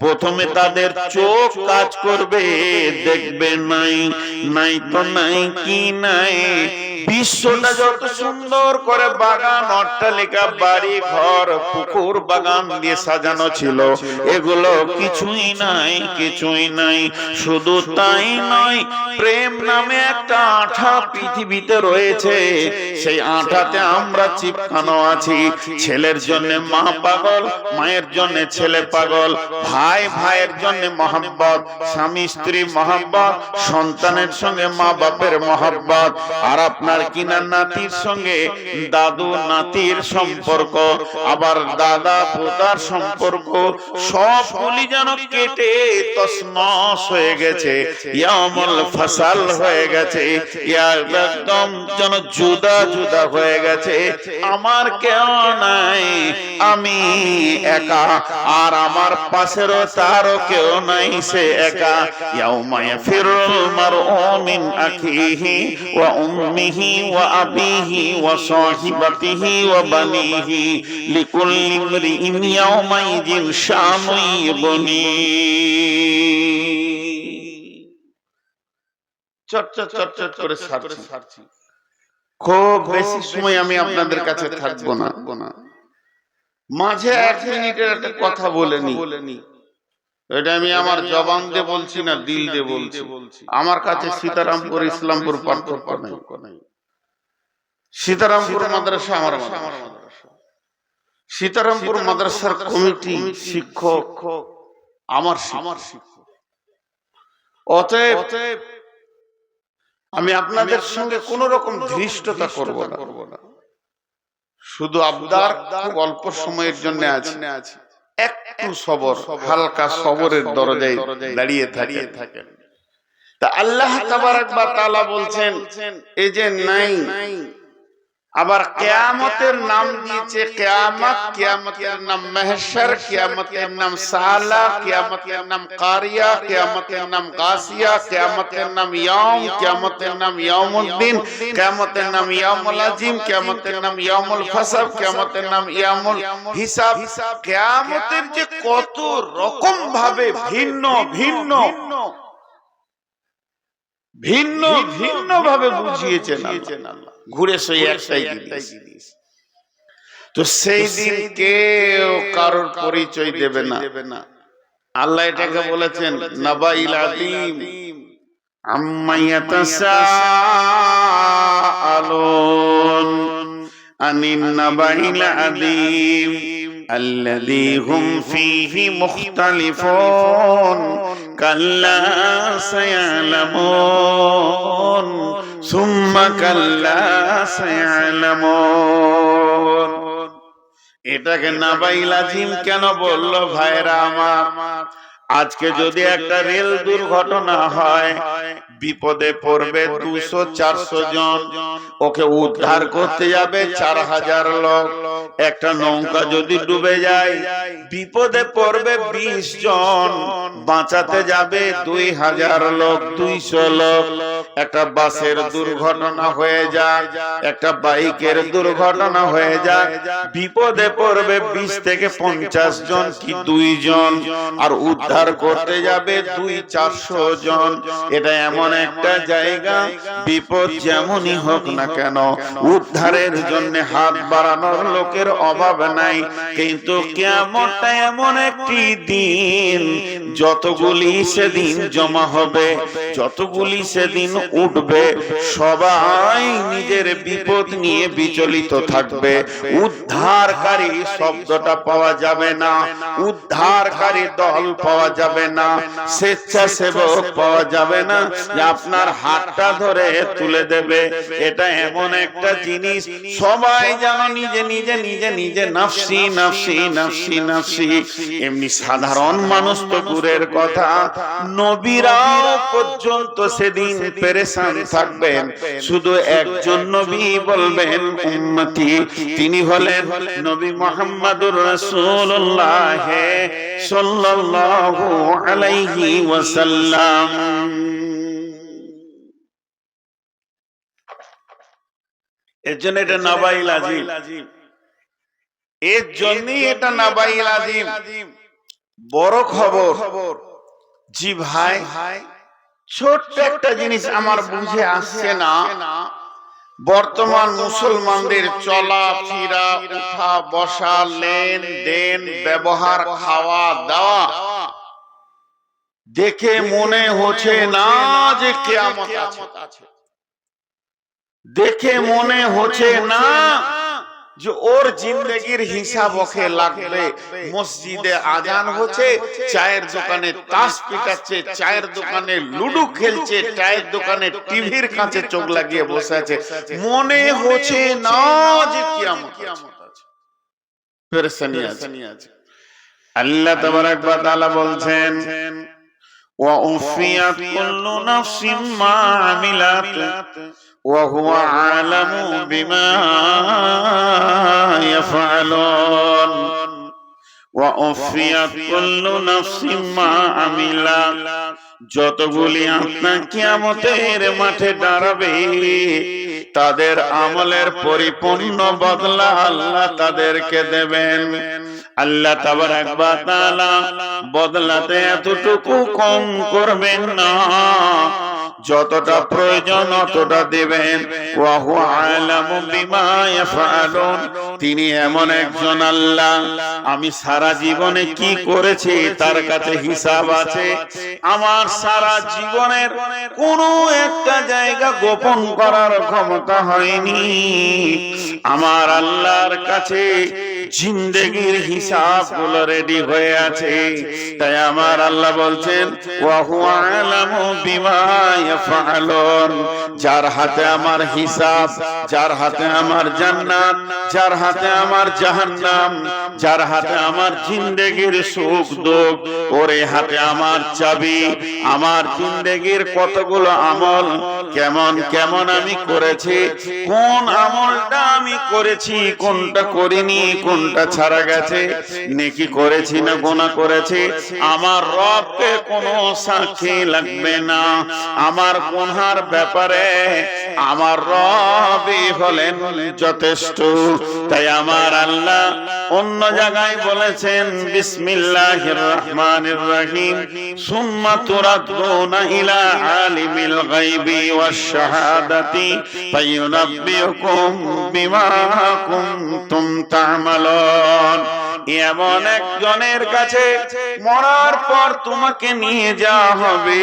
প্রথমে তাদের চোখ কাজ করবে দেখবে নাই নাই তো নাই কি নাই। বিশ্বটা যত সুন্দর করে বাগান, অট্টালিকা, বাড়ি, ঘর, পুকুর, বাগান দিয়ে সাজানো ছিল। এগুলো কিছুই নাই কিছুই নাই। শুধু তাই নয়, প্রেম নামে একটা আঠা পৃথিবীতে রয়েছে। সেই আঠাতে আমরা চিপকানো আছি। ছেলের জন্য মা পাগল, মায়ের জন্য ছেলে পাগল, ভাই, ভাইয়ের জন্য মহাব্বত, স্বামী, স্ত্রী মহাব্বত, সন্তানের সঙ্গে মা বাপের মহাব্বত। আর আপনার কিনা নাতির সঙ্গে দাদু নাতির সম্পর্ক, আবার দাদা পোতার সম্পর্ক, সবগুলি যেন কেটে তসমস হয়ে গেছে, ইয়ামল ফাসাল হয়ে গেছে একদম যেন জুদা জুদা হয়ে গেছে, আমার কেউ নাই। আমি একা আর আমার পাশেরও তারও কেউ নাই সে একা। মারউ মিন আখিহি ওয়া উম্মিহি ওয়া আবিহি ওয়া সাহিবাতিহি ওয়া বানিহি। লিকুল্লি ইমরিইন ইয়াউমাইযিন শানুন ইবনি। চর্চা চর্চা করে সারছি। খুব বেশি সময় আমি আপনাদের কাছে থাকব না। মাঝে এক মিনিটের একটা কথা বলে নি এটা আমি আমার জবান দিয়ে বলছি না দিল দিয়ে বলছি। আমার কাছে সীতারামপুর ইসলামপুর পার্থক্য নাই। সীতারামপুর মাদ্রাসা আমার সীতারামপুর মাদ্রাসার কমিটি শিক্ষক আমার আমার শিক্ষক। অতএব আমি আপনাদের সঙ্গে কোন রকম ধৃষ্টতা করব না। শুধু আবদার অল্প সময়ের জন্য আছে। একটু সবর, হালকা সবরের দরজায় দাঁড়িয়ে দাঁড়িয়ে থাকেন। তা আল্লাহ তাবারাক বা তাআলা বলছেন, এই যে নাই আবার কেয়ামতের নাম দিয়েছে কেয়ামত কেয়ামতের নাম মেহশর কেয়ামতের নাম সালা কেয়ামতের নাম কারিয়া কেয়ামতের নাম গাসিয়া কেয়ামতের নাম ইয়াউম কেয়ামতের নাম ইয়াউমুদ্দিন কেয়ামতের নাম ইয়াউমুল আজিম কেয়ামতের নাম ইয়াউমুল ফাসাব কেয়ামতের নাম ইয়াউমুল হিসাব কেয়ামতের যে কত রকম ভাবে ভিন্ন ভিন্ন ভিন্ন ভিন্ন ভাবে বুঝিয়েছেন আল্লাহ। ঘুরে সেই একটাই জিনিস। তো সেই দিন কেউ কারোর পরিচয় দেবে না। আল্লাহ এটাকে বলেছেন নাবাইল আদিম আম্মায়াতাসাআলুন আনিন নাবাইল আদিম الذي هم فيه مختلفون كلا سيعلمون ثم كلا سيعلمون এটাকে নাবাইল আজিম কেন বললো ভাইরা আমার আজকে যদি একটা রেল দুর্ঘটনা হয় বিপদে পড়বে দুশো চারশো জন। ওকে উদ্ধার করতে যাবে চার হাজার লোক। একটা নৌকা যদি ডুবে যায় বিপদে পড়বে বিশ জন। বাঁচাতে যাবে দুই হাজার লোক দুইশো লোক। একটা বাসের দুর্ঘটনা হয়ে যায় একটা বাইকের দুর্ঘটনা হয়ে যায় বিপদে পড়বে বিশ থেকে পঞ্চাশ জন কি দুই জন? আর উদ্ধার করতে যাবে দুই চারশো জন। এটা এমন একটা জায়গা, বিপদ যেমনই হোক না কেন, উদ্ধারের জন্য হাত বাড়ানোর লোকের অভাব নাই। কিন্তু কেমনটা এমন একটি দিন, যতগুলি সেদিন জমা হবে, যতগুলি সেদিন উঠবে, সবাই নিজের বিপদ নিয়ে বিচলিত থাকবে। উদ্ধারকারী শব্দটা পাওয়া যাবে না, উদ্ধারকারী দল পাওয়া যাবে না, স্বেচ্ছাসেবক পাওয়া যাবে না যে আপনার হাতটা ধরে তুলে দেবে, এটা এমন একটা জিনিস। সবাই যেন নিজে নিজে নিজে নিজে নাফসি নাফসি নাফসি নাফসি। এমনি সাধারণ মানুষ তো দূরের কথা। নবীরাও পর্যন্ত সেদিন পেরেশান থাকবেন। শুধু একজন নবী বলবেন, উম্মতি। তিনি হলেন নবী মোহাম্মদুর রাসূলুল্লাহ সাল্লাল্লাহু আলাইহি ওয়াসাল্লাম। এর জন্য এটা নাবাইল আজিম। এর জন্যই এটা নাবাইল আজিম। বড় খবর। জি ভাই ছোট্ট একটা জিনিস আমার বুঝে আসছে না। বর্তমান মুসলমানদের চলা ফিরা উঠা বসা লেন দেন ব্যবহার খাওয়া দাওয়া। দেখে মনে হচ্ছে না যে কেয়ামত আছে। দেখে মনে হচ্ছে না যে ওর জিন্দগির হিসাব ওকে লাগবে। মসজিদে আজান হচ্ছে চায়ের দোকানে তাস পিটাচ্ছে চায়ের দোকানে লুডু খেলছে চায়ের দোকানে টিভির কাছে চোখ লাগিয়ে বসে আছে। মনে হচ্ছে না যে কিয়ামত আছে। পেরেশানি আছে। আল্লাহ তাবারাক ওয়া তাআলা বলছেন ওয়া উফিয়াত কুল্লু নাফসিন মা আমিলাত وهو عالم بما يفعلون وأوفيت كل نفس ما عملت যতগুলি আপনার কিয়ামতের মাঠে দাঁড়াবে তাদের আমলের পরিপূর্ণ বদলা আল্লাহ তাদেরকে দেবেন আল্লাহ তাবারাক ওয়া তাআলা বদলাতে এতটুকু কম করবেন না যতটা প্রয়োজন অতটা দেবেন। ওয়াহু আলামু বিমা ইয়াফআলুন। তিনি এমন একজন আল্লাহ। আমি সারা জীবনে কি করেছি তার কাছে হিসাব আছে। আমার সারা জীবনের কোন একটা জায়গা গোপন করার ক্ষমতা হয়নি। আমার আল্লাহর কাছে জিন্দেগির হিসাবগুলো রেডি হয়ে আছে। তাই আমার আল্লাহ বলছেন যার হাতে আমার হিসাব যার হাতে আমার জান্নাত যার হাতে আমার জাহান্নাম যার হাতে আমার জিন্দেগির সুখ দুঃখ ওরে হাতে আমার চাবি আমার জিন্দেগির কতগুলো আমল কেমন কেমন আমি করেছি কোন আমলটা আমি করেছি কোনটা করিনি কোনটা ছাড়া গেছে, নেকি করেছি না গোনা করেছি, আমার রবকে কোনো সাক্ষী লাগবে না। আমার গুনহার ব্যাপারে আমার রবই হলেন যথেষ্ট। তাই আমার আল্লাহ অন্য জায়গায় বলেছেন, বিসমিল্লাহির রহিম, সুম্মা আলিমিল বিমা কুনতুম তা'মালুন। এমন একজনের কাছে মরার পর তোমাকে নিয়ে যাওয়া হবে।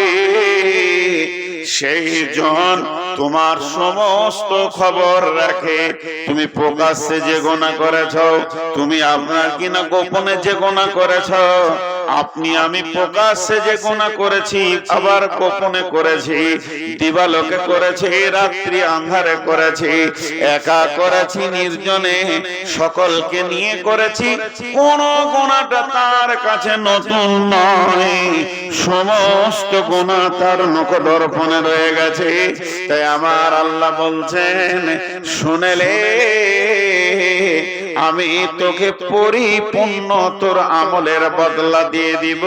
সেই জন তোমার সমস্ত খবর রাখে। তুমি প্রকাশ্যে যে গোনা করেছ, তুমি আপনার কিনা গোপনে যে গোনা করেছ আপনি আমি প্রকাশ্যে যে গোনা করেছি আবার গোপনে করেছি দিবালোকে করেছি রাত্রি আন্ধারে করেছি একা করেছি নির্জনে সকলকে নিয়ে করেছি কোন গোনাটা তার কাছে নতুন নয়। সমস্ত গোনা তার নকদর্পণে রয়ে গেছে। তাই আমার আল্লাহ বলছেন শুনেলে আমি তোকে পরিপূর্ণ তোর আমলের বদলা দিয়ে দিব।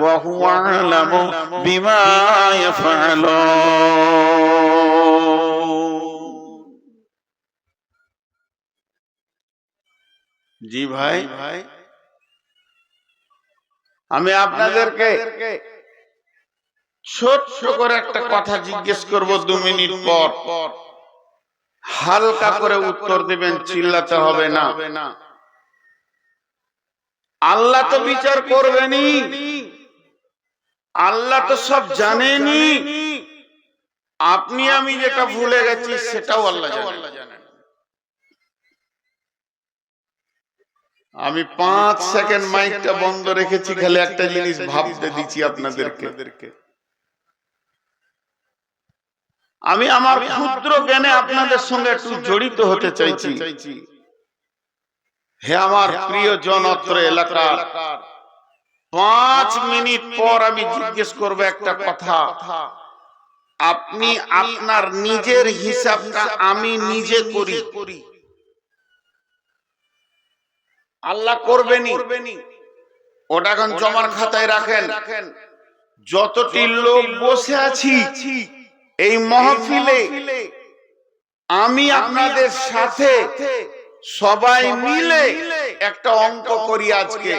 ওয়া হুয়া বিমা জি ভাই। ভাই আমি আপনাদেরকে ছোট্ট করে একটা কথা জিজ্ঞেস করব দু মিনিট পর পর। হালকা করে উত্তর দিবেন, চিল্লাতে হবে না। আল্লাহ তো বিচার করবেনি আল্লাহ তো সব জানেনি আপনি, আমি যেটা ভুলে গেছি, সেটাও আল্লাহ জানেন। আমি পাঁচ সেকেন্ড মাইকটা বন্ধ রেখেছি, খালি একটা জিনিস ভাবতে দিচ্ছি আপনাদেরকে। আমি আমার ক্ষুদ্র জ্ঞানে আপনাদের সঙ্গে একটু জড়িত হতে চাইছি। হে আমার প্রিয় জন অত্র এলাকার, পাঁচ মিনিট পর আমি জিজ্ঞেস করব একটা কথা। আপনি আপনার নিজের হিসাবটা আমি নিজে করি। করি আল্লাহ করবেনি ওটা এখন জমার খাতায় রাখেন। যতটি লোক বসে আছি এই মহফিলে আমি আপনাদের সাথে সবাই মিলে একটা অঙ্ক করি আজকে।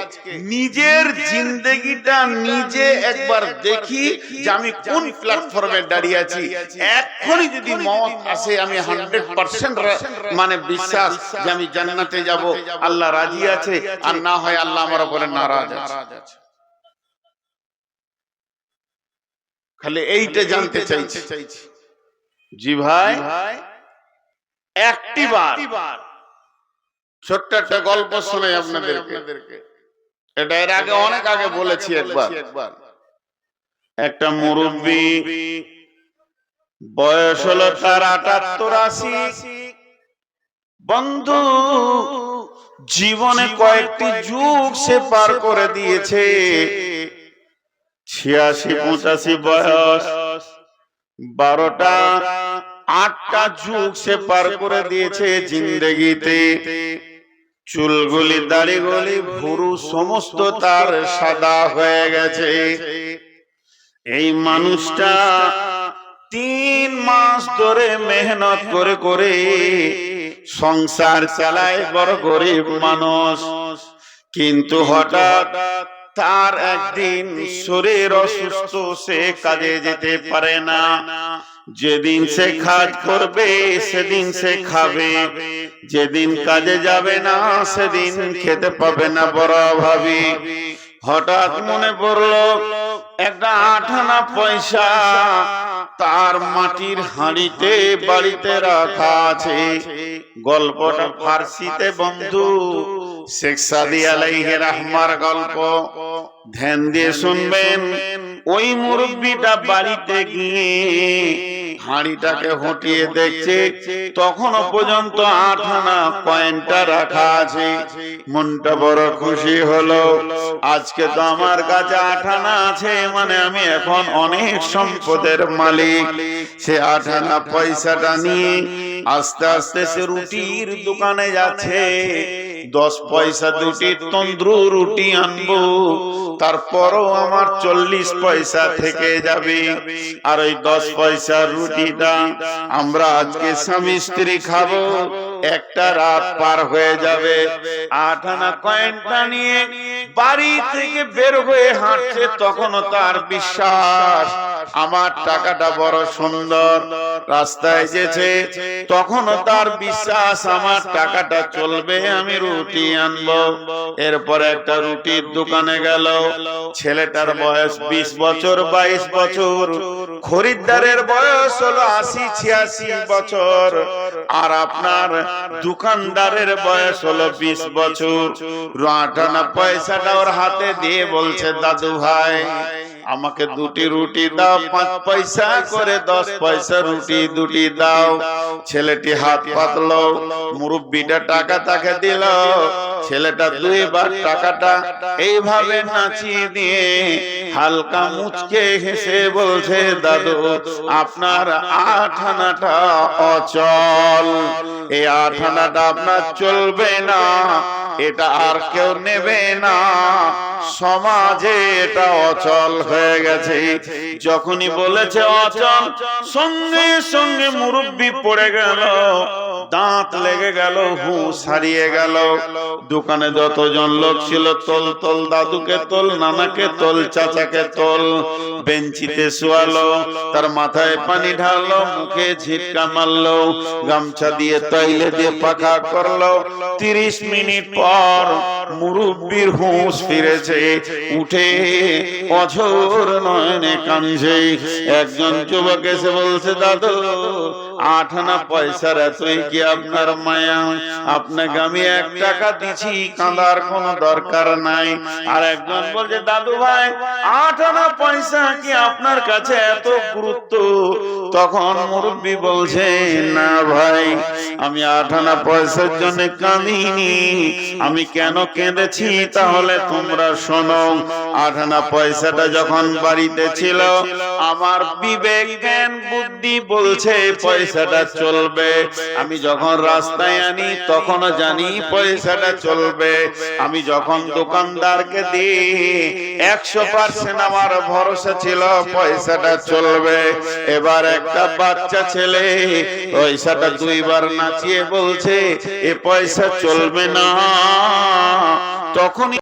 নিজের জিন্দগিটা নিজে একবার দেখি যে আমি কোন প্ল্যাটফর্মে দাঁড়িয়ে আছি। এখনই যদি মত আসে, আমি হান্ড্রেড পার্সেন্ট মানে বিশ্বাস যে আমি জান্নাতে যাব। আল্লাহ রাজি আছে, আর না হয় আল্লাহ আমার উপরে নারাজ আছে। খালি এইটা জানতে চাইছি। জি ভাই একটি বার ছোট্ট একটা গল্প শুনে আপনাদেরকে। এটা এর আগে অনেক আগে বলেছি একবার। একটা মুরব্বী বয়স হলো তার আটাত্তর আশি। বন্ধু জীবনে কয়েকটি যুগ সে পার করে দিয়েছে। ছিয়াশি, পঁচাশি বয়স। বারোটা, আটটা যুগ সে পার করে দিয়েছে জিন্দগিতে। চুলগুলি, দাড়িগুলি, ভুরু সমস্ত তার সাদা হয়ে গেছে। এই মানুষটা তিন মাস ধরে মেহনত করে করে সংসার চালায় বড় গরিব মানুষ। কিন্তু হঠাৎ তার একদিন শরীর অসুস্থ সে কাজে যেতে পারে না। যেদিন সে কাজ করবে সেদিন সে খাবে। যেদিন কাজে যাবে না সেদিন খেতে পাবে না বড় ভাবি হঠাৎ মনে পড়ল একটা আঠানা পয়সা তার মাটির হাঁড়িতে বাড়িতে রাখা আছে। গল্পটা ফার্সিতে বন্ধু। শেখ সাদি আলাইহে রাহমার গল্প। ধ্যান দিয়ে শুনবেন, ওই মুরব্বীটা বাড়িতে গিয়ে হাঁড়িটাকে হটিয়ে দেখছে, তখনও পর্যন্ত আঠানা কয়েনটা রাখা আছে। মনটা বড় খুশি হলো। আজকে তো আমার কাছে আঠানা আছে মানে আমি এখন অনেক সম্পদের মালিক। সে আঠানা পয়সাটা নিয়ে আস্তে আস্তে সে রুটির দোকানে যাচ্ছে। দশ পয়সা দুটি তন্দ্রু রুটি আনব। তারপরও আমার চল্লিশ পয়সা থেকে যাবে। আর ওই দশ পয়সার রুটিটা আমরা আজকে স্বামী স্ত্রী খাব। একটা রাত পার হয়ে যাবে। আট আনা কয়েনটা নিয়ে বাড়ি থেকে বের হয়ে হাঁটছে তখনও তার বিশ্বাস। আমার টাকাটা বড় সুন্দর রাস্তায় যেছে তখনও তার বিশ্বাস আমার টাকাটা চলবে আমি রুটি আনব। এরপর একটা রুটির দোকানে গেল। ছেলেটার বয়স বিশ বছর বাইশ বছর। খরিদ্দারের বয়স হলো আশি ছিয়াশি বছর। আর আপনার দোকানদারের বয়স হলো বিশ বছর। আটানা পয়সাটা ওর হাতে দিয়ে বলছে দাদু ভাই আমাকে দুটি রুটি দাও পাঁচ পয়সা করে দশ পয়সা রুটি দুটি দাও। ছেলেটি হাত পাতল মুরব্বিটা টাকা তাকে দিল। ছেলেটা দুইবার টাকাটা এইভাবে নাচিয়ে দিয়ে হালকা মুচকে হেসে বলছে দাদু আপনার আঠানাটা অচল। এই আঠানাটা আপনার চলবে না। এটা আর কেউ নেবে না। সমাজে এটা অচল হয়ে গেছে। যখনই বলেছে অচল সঙ্গে সঙ্গে মুরব্বি পড়ে গেল। দাঁত লেগে গেল হুঁশ হারিয়ে গেল। দোকানে যতজন লোক ছিল, তোল তোল দাদুকে তোল, নানাকে তোল, চাচাকে তোল। বেঞ্চিতে শোয়ালো, তার মাথায় পানি ঢাললো, মুখে ঝিটকা মারলো, গামছা দিয়ে তৈলে দিয়ে পাখা করল। তিরিশ মিনিট পর মুরব্বির হুঁশ ফিরেছে, উঠে অঝোর নয়নে কাঁদছে। একজন যুবক এসে বলছে, দাদু আঠানা পয়সার এতই কি আপনার মায়া? আপনাকে আমি এক টাকা দিছি কাঁদার কোনো দরকার নাই। আর একজন বলছে দাদু ভাই আঠানা পয়সা কি আপনার কাছে এত গুরুত্ব? তখন মুরব্বী বলছে না ভাই আমি আঠানা পয়সার জন্য কাঁদিনি। আমি কেন কেঁদেছি? তাহলে তোমরা শোনো। আঠানা পয়সাটা যখন বাড়িতে ছিল আমার বিবেক জ্ঞান বুদ্ধি বলছে পয়সা পয়সাটা চলবে। আমি যখন রাস্তায় আনি, তখনও জানি পয়সাটা চলবে। আমি যখন দোকানদারকে দিই, একশো পার্সেন্ট আমার ভরসা ছিল পয়সাটা চলবে। এবার একটা বাচ্চা ছেলে পয়সাটা দুইবার নাচিয়ে বলছে, এ পয়সা চলবে না। তখনই